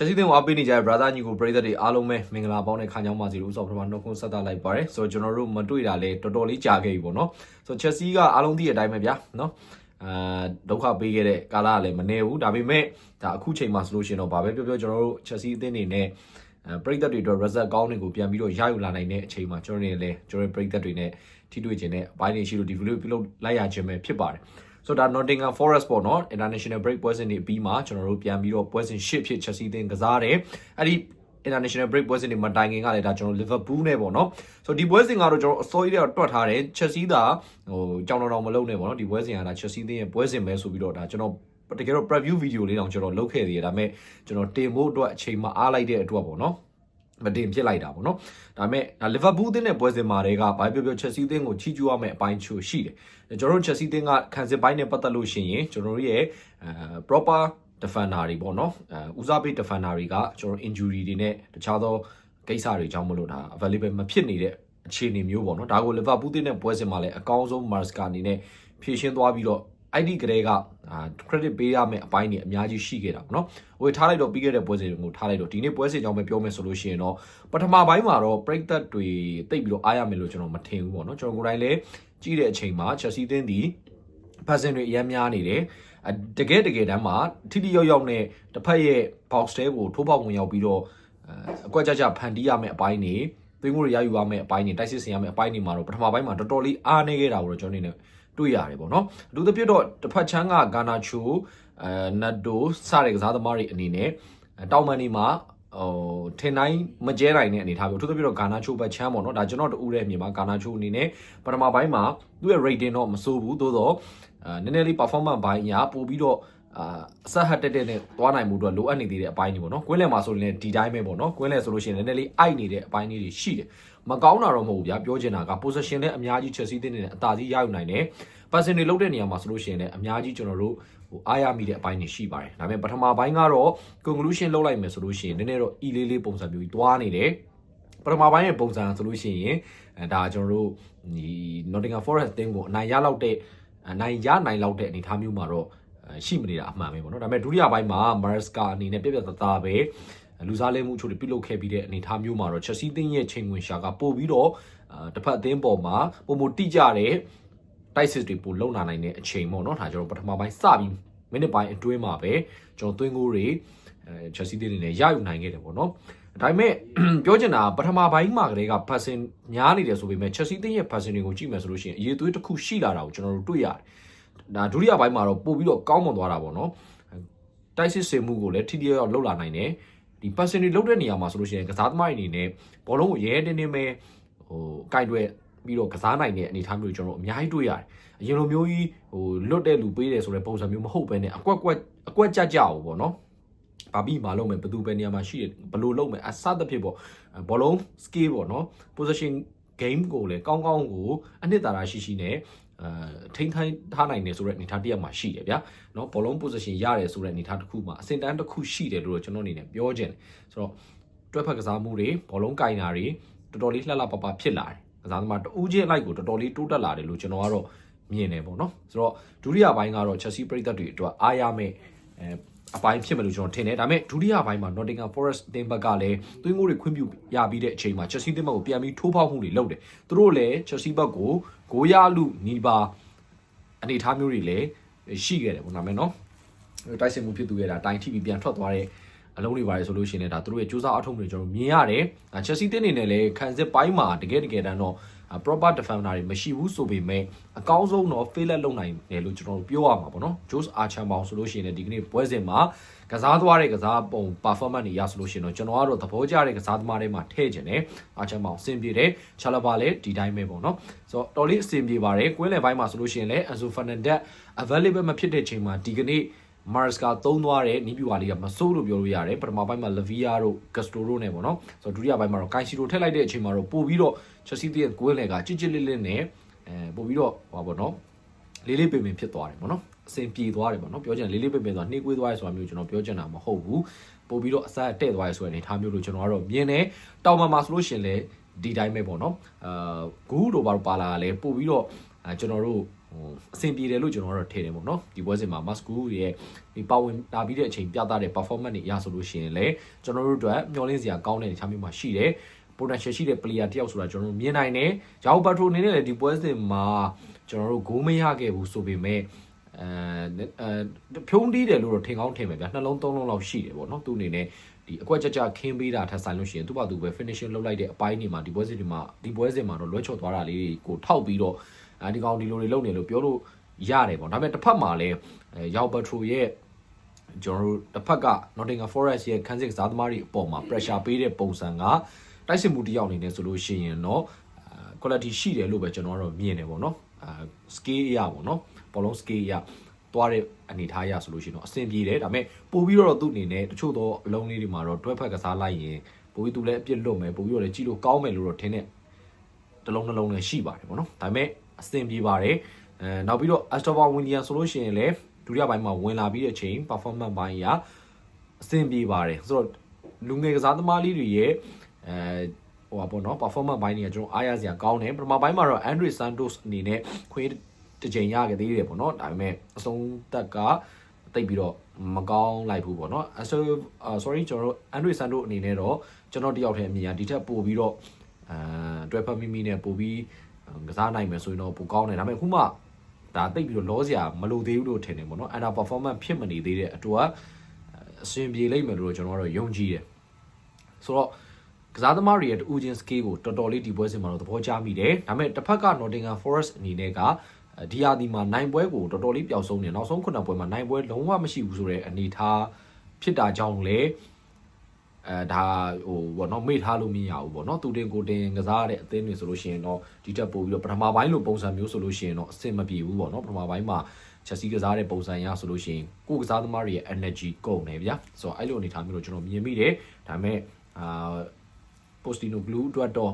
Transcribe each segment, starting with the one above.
ချက်စီးတင်ကိုအားပေးနေကြတဲ့ brother ညီကိုပရိသတ်တွေအားလုံးပဲမင်္ဂလာပေါင်းနဲ့ခါကြောင်းပါစီလို့ဥစ္စာပထမနှုတ်ခွန်းဆက်သလိုက်ပါတယ်ဆိုတော့ကျွန်တော်တို့မတွေ့တာလဲတော်တော်လေးကြာခဲ့ပြီပေါ့နော်ဆိုတော့ချက်စီးကအားလုံးသိတဲ့အတိုင်းပဲဗျာနော်အာဒုက္ခပေးခဲ့တဲ့ကာလကလည်းမနေဘူးဒါပေမဲ့ဒါအခုချိန်မှာဆိုလို့ရှိရင်တော့ဘာပဲပြောပြောကျွန်တော်တို့ချက်စီးအသင်းနေနဲ့အဲပရိသတ်တွေအတွက် result ကောင်းတွေကိုပြန်ပြီးတော့ရယူလာနိုင်တဲ့အချိန်မှာကျွန်တော်တို့လည်းကျွန်တော်တို့ပရိသတ်တွေနဲ့ထိတွေ့ခြင်းနဲ့အပိုင်းတွေရှိလို့ဒီ video ပြုလုပ်လိုက်ရခြင်းပဲဖြစ်ပါတယ် ဆိုတော့ဒါ Nottingham Forest ပေါ့နော် International Break ပွဲစဉ်တွေပြီးမှကျွန်တော်တို့ပြန်ပြီးတော့ပွဲစဉ်၈ဖြစ် Chelsea အသင်းကစားတယ်အဲ့ဒီ international break ပွဲစဉ်တွေမတိုင်ခင်ကလည်းဒါကျွန်တော် Liverpool နဲ့ပေါ့နော်ဆိုတော့ဒီပွဲစဉ်ကတော့ကျွန်တော်အစိုးရတော့တွက်ထားတယ် Chelsea သာဟိုကြောင်တော်တော်မလုံးနဲ့ပေါ့နော်ဒီပွဲစဉ်ကဒါ Chelsea တင်းရဲ့ပွဲစဉ်ပဲဆိုပြီးတော့ဒါကျွန်တော်တကယ်တော့ preview video လေးတောင်ကျွန်တော်လုပ်ခဲ့သေးတယ်ဒါပေမဲ့ကျွန်တော်တင်ဖို့အတွက်အချိန်မအားလိုက်တဲ့အတွက်ပေါ့နော် မတင်ဖြစ်လိုက်တာပေါ့နော်ဒါပေမဲ့ဒါ Liverpool တင်းရဲ့ပွဲစဉ်မှာတွေကဘာပြောပြော Chelsea တင်းကိုချီးကျူးရမယ့်အပိုင်းချို့ရှိတယ်ကျွန်တော်တို့ Chelsea တင်းကခံစစ်ပိုင်းနဲ့ပတ်သက်လို့ရှိရင်ကျွန်တော်တို့ရဲ့အဲ proper defender တွေပေါ့နော်အဲဦးစားပေး defender တွေကကျွန်တော် injury တွေနဲ့တခြားသောကိစ္စတွေကြောင့်မလို့ဒါ available မဖြစ်နေတဲ့အခြေအနေမျိုးပေါ့နော်ဒါကို Liverpool တင်းနဲ့ပွဲစဉ်မှာလည်းအကောင်းဆုံး Marca အနေနဲ့ဖြည့်ရှင်းသွားပြီးတော့ ID ကလေးကအာ credit ပေးရမယ့်အပိုင်းတွေအများကြီးရှိခဲ့တာပေါ့နော်။ဟိုထားလိုက်တော့ပြီးခဲ့တဲ့ပွဲစဉ်ကိုထားလိုက်တော့ဒီနေ့ပွဲစဉ်ကြောင့်ပဲပြောမယ်ဆိုလို့ရှိရင်တော့ပထမပိုင်းမှာတော့ break that တွေတိတ်ပြီးတော့အားရမယ်လို့ကျွန်တော်မထင်ဘူးပေါ့နော်။ကျွန်တော်ကိုယ်တိုင်လည်းကြည့်တဲ့အချိန်မှာ Chelsea တင်းဒီဖက်စင်တွေအများများနေတယ်။အတကယ်တကယ်တမ်းမှာထိထိရောက်ရောက်နဲ့တစ်ဖက်ရဲ့ box တဲကိုထိုးပေါက်ဝင်ရောက်ပြီးတော့အကွက်ကြကြဖန်တီးရမယ့်အပိုင်းတွေသွင်းကိုရရယူရမယ့်အပိုင်းတွေတိုက်စစ်ဆင်ရမယ့်အပိုင်းတွေမှာတော့ပထမပိုင်းမှာတော်တော်လေးအားနေခဲ့တာကိုတော့ကျွန်တော်အနေနဲ့ တွေ့ရတယ်ပေါ့နော်အထူးသဖြင့်တော့တစ်ဖက်ချမ်းကဂါနာချိုအဲနတ်ဒိုစတဲ့ကစားသမားတွေအနေနဲ့တောင်မန်ဒီမှာဟိုထင်တိုင်းမကျဲနိုင်တဲ့အနေထားမျိုးအထူးသဖြင့်တော့ဂါနာချိုဘက်ချမ်းပေါ့နော်ဒါကျွန်တော်တူတဲ့အမြင်မှာဂါနာချိုအနေနဲ့ပထမပိုင်းမှာသူ့ရဲ့ rating တော့မဆိုးဘူးသို့တော့အဲနည်းနည်းလေး performance ဘိုင်းညာပို့ပြီးတော့ အာအဆက်ဟတ်တက်တက်နဲ့သွားနိုင်မှုအတွက်လိုအပ်နေသေးတဲ့အပိုင်းတွေပေါ့နော်ကွင်းလယ်မှာဆိုရင်လည်းဒီတိုင်းပဲပေါ့နော်ကွင်းလယ်ဆိုလို့ရှိရင်လည်းနည်းနည်းလေးအိုက်နေတဲ့အပိုင်းလေးတွေရှိတယ်မကောင်းတာတော့မဟုတ်ဘူးဗျာပြောချင်တာက position နဲ့အများကြီး Chelsea တင်းနေတဲ့အသာစီးရယူနိုင်တယ် person တွေလောက်တဲ့နေရာမှာဆိုလို့ရှိရင်လည်းအများကြီးကျွန်တော်တို့ဟိုအားရမိတဲ့အပိုင်းတွေရှိပါတယ်ဒါပေမဲ့ပထမပိုင်းကတော့ conclusion လောက်လိုက်မယ်ဆိုလို့ရှိရင်နည်းနည်းတော့ e လေးလေးပုံစံမျိုးကြီးတွားနေတယ်ပထမပိုင်းရဲ့ပုံစံဆိုလို့ရှိရင်အဲဒါကျွန်တော်တို့ဒီ Nottingham Forest တင်းကိုအနိုင်ရလောက်တဲ့အနိုင်ရနိုင်လောက်တဲ့အနေအထားမျိုးမှာတော့ ရှိမနေတာအမှန်ပဲပေါ့နော်ဒါပေမဲ့ဒုတိယပိုင်းမှာ Maresca အနေနဲ့ပြပြတသားပဲလူစားလဲမှုချို့တွေပြုလုပ်ခဲ့ပြီးတဲ့အနေအထားမျိုးမှာတော့ Chelsea တင်းရဲ့ချိန်ဝင်ရှာကပို့ပြီးတော့တစ်ဖက်အသင်းပေါ်မှာပုံမတိကြတဲ့တိုက်စစ်တွေပို့လုံလာနိုင်တဲ့အချိန်ပေါ့နော်ဒါကျွန်တော်ပထမပိုင်းစပြီးမိနစ်ပိုင်းအတွင်းမှာပဲကျွန်တော်သွင်းကိုတွေအဲ Chelsea တင်းနေနဲ့ရယူနိုင်ခဲ့တယ်ပေါ့နော်ဒါပေမဲ့ပြောချင်တာပထမပိုင်းမှာကလေးက passing များနေတယ်ဆိုပေမဲ့ Chelsea တင်းရဲ့ passing တွေကိုကြည့်မယ်ဆိုလို့ရှိရင်အရေးသွေးတစ်ခုရှိလာတာကိုကျွန်တော်တို့တွေ့ရတယ် ဒါဒုတိယပိုင်းမှာတော့ပို့ပြီးတော့ကောင်းမွန်သွားတာပေါ့နော်တိုက်စစ်စင်မှုကိုလည်းထိထိရောက်ရောက်လှုပ်လာနိုင်တယ်ဒီ passing တွေလှုပ်တဲ့နေရာမှာဆိုလို့ရှိရင်ကစားသမားတွေအနေနဲ့ဘောလုံးကိုရဲတင်းတင်းပဲဟိုကင်တွဲပြီးတော့ကစားနိုင်တဲ့အနေအထားမျိုးကျွန်တော်တို့အများကြီးတွေ့ရတယ်အရင်လိုမျိုးကြီးဟိုလွတ်တဲ့လူပေးတယ်ဆိုတဲ့ပုံစံမျိုးမဟုတ်ဘဲနဲ့အကွက်ကွက်အကွက်ကြကြအောင်ပေါ့နော်ဘာပြီးမလုပ်မယ်ဘယ်သူပဲနေရာမှာရှိတယ်ဘယ်လိုလုပ်မယ်အစသဖြင့်ပေါ့ဘောလုံး skill ပေါ့နော် position game ကိုလည်းကောင်းကောင်းကိုအနှစ်သာရရှိရှိနဲ့အဲထိန်းထိုင်းထားနိုင်တယ်ဆိုတဲ့အနေအထားတစ်ရပ်မှာရှိတယ်ဗျာเนาะဘောလုံး position ရတယ်ဆိုတဲ့အနေအထားတစ်ခုမှာအစင်တန်းတစ်ခုရှိတယ်လို့ကျွန်တော်အနေနဲ့ပြောချင်တယ်ဆိုတော့တွက်ဖက်ကစားမှုတွေဘောလုံးကင်တာတွေတော်တော်လေးလှလှပပဖြစ်လာတယ်ကစားသမားတူးချင်းလိုက်ကိုတော်တော်လေးတိုးတက်လာတယ်လို့ကျွန်တော်ကတော့မြင်တယ်ပေါ့နော်ဆိုတော့ဒုတိယပိုင်းကတော့ Chelsea ပရိသတ်တွေအတွက်အားရမယ့်အဲ အပိုင်းဖြစ်မယ်လို့ကျွန်တော်ထင်တယ်ဒါပေမဲ့ဒုတိယပိုင်းမှာ Nottingham Forest တင်းဘက်ကလည်းသွင်းကိုတွေခွင့်ပြုရပြီးတဲ့အချိန်မှာ Chelsea တင်းဘက်ကိုပြန်ပြီးထိုးဖောက်မှုတွေလုပ်တယ်သူတို့လည်း Chelsea ဘက်ကိုဂိုးရလူနီးပါအနေထားမျိုးတွေလည်းရှိခဲ့တယ်ပေါ့နော်မယ်နော်တိုက်စစ်မှုဖြစ်သူရဲ့ဒါတိုင်ထိပြီးပြန်ထွက်သွားတဲ့အလုံးတွေပါတယ်ဆိုလို့ရှိရင်လည်းဒါသူတို့ရဲ့စူးစမ်းအထောက်အပံ့တွေကျွန်တော်မြင်ရတယ်။ Chelsea တင်းနေနဲ့လည်းခံစစ်ပိုင်းမှာတကယ်တကယ်တမ်းတော့ proper defender တွေမရှိဘူးဆိုပေမဲ့အကောင်းဆုံးတော့ failure လုပ်နိုင်တယ်လို့ကျွန်တော်တို့ပြောရမှာပေါ့နော်။ Jose Archer ပေါင်းဆိုလို့ရှိရင်လည်းဒီကနေ့ပွဲစဉ်မှာကစားသွားတဲ့ကစားပုံ performance တွေရဆိုလို့ရှိရင်တော့ကျွန်တော်ကတော့သဘောကျတဲ့ကစားသမားတွေမှာထည့်ခြင်းတယ်။ Archer ပေါင်းအဆင်ပြေတယ်။ Chalaba လည်းဒီတိုင်းပဲပေါ့နော်။ဆိုတော့တော်လေးအဆင်ပြေပါတယ်။ကွင်းလယ်ပိုင်းမှာဆိုလို့ရှိရင်လည်း Enzo Fernandez available မဖြစ်တဲ့ချိန်မှာဒီကနေ့ Mars ကသုံးသွားတဲ့နီးပြူပါလေးကမစိုးလို့ပြောလို့ရတယ်ပထမပိုင်းမှာ Lavia တို့ Castro တို့နဲ့ပေါ့နော်ဆိုတော့ဒုတိယပိုင်းမှာတော့ Kaishiro ထည့်လိုက်တဲ့အချိန်မှာတော့ပို့ပြီးတော့ Chelsea ရဲ့ကိုယ်လက်ကကြစ်ကြစ်လေးလေးနဲ့အဲပို့ပြီးတော့ဟောပေါ့နော်လေးလေးပင်ပင်ဖြစ်သွားတယ်ပေါ့နော်အဆင်ပြေသွားတယ်ပေါ့နော်ပြောချင်လေးလေးပင်ပင်ဆိုတာနှိကွေးသွားရဆိုတာမျိုးကျွန်တော်ပြောချင်တာမဟုတ်ဘူးပို့ပြီးတော့အစားတဲ့သွားရဆိုတဲ့အနေထားမျိုးလို့ကျွန်တော်ကတော့မြင်တယ်တောင်မှမှာဆိုလို့ရှင်လေဒီတိုင်းပဲပေါ့နော်အာဂူးတို့ဘာလို့ပါလာလဲပို့ပြီးတော့ကျွန်တော်တို့ ဟိုအဆင်ပြေတယ်လို့ကျွန်တော်တို့ထင်တယ်ပေါ့နော်ဒီပွဲစဉ်မှာ Masku ရဲ့ဒီပါဝင်လာပြီးတဲ့အချိန်ပြသတဲ့ performance တွေရဆိုလို့ရှိရင်လည်းကျွန်တော်တို့အတွက်မျှော်လင့်စရာကောင်းတဲ့အနေအထားမျိုးမှာရှိတယ် potential ရှိတဲ့ player တယောက်ဆိုတာကျွန်တော်တို့မြင်နိုင်တယ်။ဂျာအိုဘတ်ထရိုအနေနဲ့လည်းဒီပွဲစဉ်မှာကျွန်တော်တို့ဂိုးမရခဲ့ဘူးဆိုပေမဲ့အဲအဲဖြုံးတီးတယ်လို့တော့ထင်ကောင်းထင်မယ်ဗျာနှလုံးသုံးလုံးလောက်ရှိတယ်ပေါ့နော်သူ့အနေနဲ့ဒီအကွက်ကြကြခင်းပေးတာထက်ဆိုင်လို့ရှိရင်သူ့ဘာသူပဲ finishing လုပ်လိုက်တဲ့အပိုင်းတွေမှာဒီပွဲစဉ်တွေမှာဒီပွဲစဉ်မှာတော့လွှဲချော်သွားတာလေးတွေကိုထောက်ပြီးတော့အဲ ဒီကောင်ဒီလိုတွေလုပ်နေလို့ပြောလို့ရတယ်ပေါ့ဒါပေမဲ့တစ်ဖက်မှာလည်းအဲရောက်ဘတ်ထရိုရဲ့ကျွန်တော်တို့တစ်ဖက်က Nottingham Forest ရဲ့ခန်းစစ်ကစားသမားတွေအပေါ်မှာ pressure ပေးတဲ့ပုံစံကတိုက်စစ်မှုတစ်ယောက်အနေနဲ့ဆိုလို့ရှိရင်တော့အာ quality ရှိတယ်လို့ပဲကျွန်တော်ကတော့မြင်တယ်ပေါ့နော်အာ scale အရပေါ့နော်ဘောလုံး scale အရသွားတဲ့အနေထားအရဆိုလို့ရှိရင်တော့အဆင်ပြေတယ်ဒါပေမဲ့ပို့ပြီးတော့သူ့အနေနဲ့တချို့သောအလုံးလေးတွေမှာတော့တွဲဖက်ကစားလိုက်ရင်ပို့ပြီးသူလည်းအပြစ်လွတ်မယ်ပို့ပြီးတော့လည်းကြည့်လို့ကောင်းမယ်လို့တော့ထင်တဲ့တစ်လုံးနှလုံးလည်းရှိပါတယ်ပေါ့နော်ဒါပေမဲ့ အဆင်ပြေပါတယ်အဲနောက်ပြီးတော့ Astova William ဆိုလို့ရှိရင်လည်းဒုတိယပိုင်းမှာဝင်လာပြီးတဲ့အချိန် performance ပိုင်းအရအဆင်ပြေပါတယ်ဆိုတော့လူငယ်ကစားသမားလေးတွေရဲ့အဲဟိုပါပေါ့နော် performance ပိုင်းတွေကကျွန်တော်အားရစရာကောင်းတယ်ပထမပိုင်းမှာတော့ Andre Santos အနေနဲ့ခွေးတစ်ချိန်ရခဲ့သေးတယ်ပေါ့နော်ဒါပေမဲ့အဆုံးသက်ကတိတ်ပြီးတော့မကောင်းလိုက်ဘူးပေါ့နော်အဲဆို sorry ကျွန်တော်တို့ Andre Santos အနေနဲ့တော့ကျွန်တော်တယောက်တည်းအမြင်ကဒီထက်ပိုပြီးတော့အဲတွဲဖက်မိမိနဲ့ပို့ပြီး ကစားနိုင်မယ်ဆိုရင်တော့ပိုကောင်းတယ်ဒါပေမဲ့အခုမှဒါတိတ်ပြီးတော့လောစရာမလိုသေးဘူးလို့ထင်တယ်ပေါ့နော် under performance ဖြစ်မနေသေးတဲ့အတွက်အဆင်ပြေလိမ့်မယ်လို့ကျွန်တော်ကတော့ယုံကြည်တယ်ဆိုတော့ကစားသမားတွေရဲ့တူချင်း scale ကိုတော်တော်လေးဒီပွဲစဉ်မှာတော့သဘောကျမိတယ်ဒါပေမဲ့တစ်ဖက်က Nottingham Forest အနေနဲ့ကဒီဟာဒီမှာနိုင်ပွဲကိုတော်တော်လေးပျောက်ဆုံးနေနောက်ဆုံးခုနှစ်ပွဲမှာနိုင်ပွဲလုံးဝမရှိဘူးဆိုတဲ့အနေအထားဖြစ်တာကြောင့်လေ အဲဒါဟိုဘောနော်မေ့ထားလို့မရဘူးပေါ့နော်သူတင်ကိုတင်ကစားရတဲ့အသင်းတွေဆိုလို့ရှိရင်တော့ဒီတက်ပို့ပြီးတော့ပထမပိုင်းလိုပုံစံမျိုးဆိုလို့ရှိရင်တော့အဆင်မပြေဘူးပေါ့နော်ပထမပိုင်းမှာချက်စီကစားတဲ့ပုံစံရဆိုလို့ရှိရင်ကိုယ်ကစားသမားတွေရဲ့ energy ကုန်နေဗျာဆိုတော့အဲ့လိုအနေထားမျိုးတော့ကျွန်တော်မြင်မိတယ်ဒါပေမဲ့အာ Postino Blue အတွက်တော့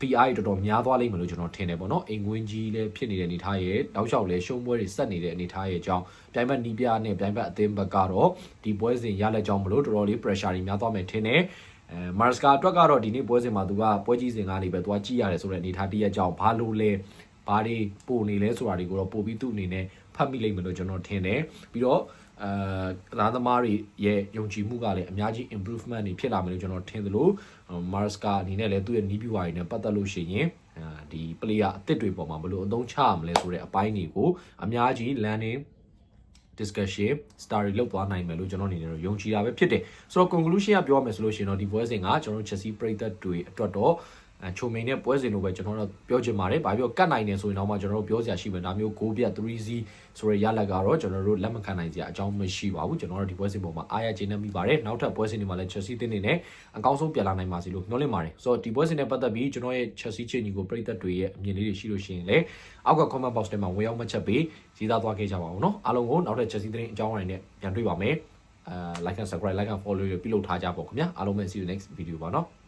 PI တော်တော်များသွားလိမ့်မယ်လို့ကျွန်တော်ထင်တယ်ပေါ့နော်အိမ်ငွင်းကြီးလည်းဖြစ်နေတဲ့အနေထားရဲ့တောက်လျှောက်လည်းရှုံးပွဲတွေဆက်နေတဲ့အနေထားရဲ့အကြောင်းပြိုင်ဘက်နီးပြနဲ့ပြိုင်ဘက်အသင်းဘက်ကတော့ဒီပွဲစဉ်ရလက်ကြောင်းမလို့တော်တော်လေး pressure တွေများသွားမယ်ထင်တယ်အဲမာစကာအတွက်ကတော့ဒီနေ့ပွဲစဉ်မှာသူကပွဲကြီးစဉ်ကနေပဲသူကကြည့်ရတယ်ဆိုတဲ့အနေထားတည်းရဲ့အကြောင်းဘာလို့လဲဘာတွေပို့နေလဲဆိုတာတွေကိုတော့ပို့ပြီးသူ့အနေနဲ့ဖတ်မိလိမ့်မယ်လို့ကျွန်တော်ထင်တယ်ပြီးတော့ အဲသားသမားတွေရဲ့ယုံကြည်မှုကလည်းအများကြီး improvement တွေဖြစ်လာမယ်လို့ကျွန်တော်ထင်သလို Marska အနေနဲ့လည်းသူ့ရဲ့နီးပြွားတွေနဲ့ပတ်သက်လို့ရှိရင်အာဒီ player အသစ်တွေပေါ်မှာဘယ်လိုအသုံးချရမလဲဆိုတဲ့အပိုင်းတွေကိုအများကြီး learning discussion story လောက်သွားနိုင်မယ်လို့ကျွန်တော်အနေနဲ့တော့ယုံကြည်တာပဲဖြစ်တယ်ဆိုတော့ conclusion ကပြောရမယ်ဆိုလို့ရှိရင်တော့ဒီပွဲစဉ်ကကျွန်တော်တို့ Chelsea ပရိသတ်တွေအတွက်တော့အ ချိုမိန်နဲ့ပွဲစဉ်လိုပဲကျွန်တော်တို့ပြောချင်ပါတယ်။ဘာပြောကတ်နိုင်နေဆိုရင်တော့မှကျွန်တော်တို့ပြောစရာရှိမယ်။ဒါမျိုး6ပြတ် 3C ဆိုရရလက်ကတော့ကျွန်တော်တို့လက်မခံနိုင်စရာအကြောင်းမရှိပါဘူး။ကျွန်တော်တို့ဒီပွဲစဉ်ပေါ်မှာအားရကျေနပ်မိပါတယ်။နောက်ထပ်ပွဲစဉ်တွေမှာလည်း Chelsea တင်းနေနဲ့အကောင်းဆုံးပြန်လာနိုင်ပါစေလို့မျှော်လင့်ပါတယ်။ဆိုတော့ဒီပွဲစဉ်နဲ့ပတ်သက်ပြီးကျွန်တော်ရဲ့ Chelsea ချင်းညီကိုပရိသတ်တွေရဲ့အမြင်လေးတွေရှိလို့ရှိရင်လည်းအောက်က comment box ထဲမှာဝင်ရောက်မှတ်ချက်ပေးရေးသားသွားခဲ့ကြပါဦးနော်။အားလုံးကိုနောက်ထပ် Chelsea တင်းအကြောင်းအရာတွေနဲ့ပြန်တွေ့ပါမယ်။အဲ like and subscribe like and follow ပြုလုပ်ထားကြပါဦးခင်ဗျာ။အားလုံးပဲ see you next video ပါနော်။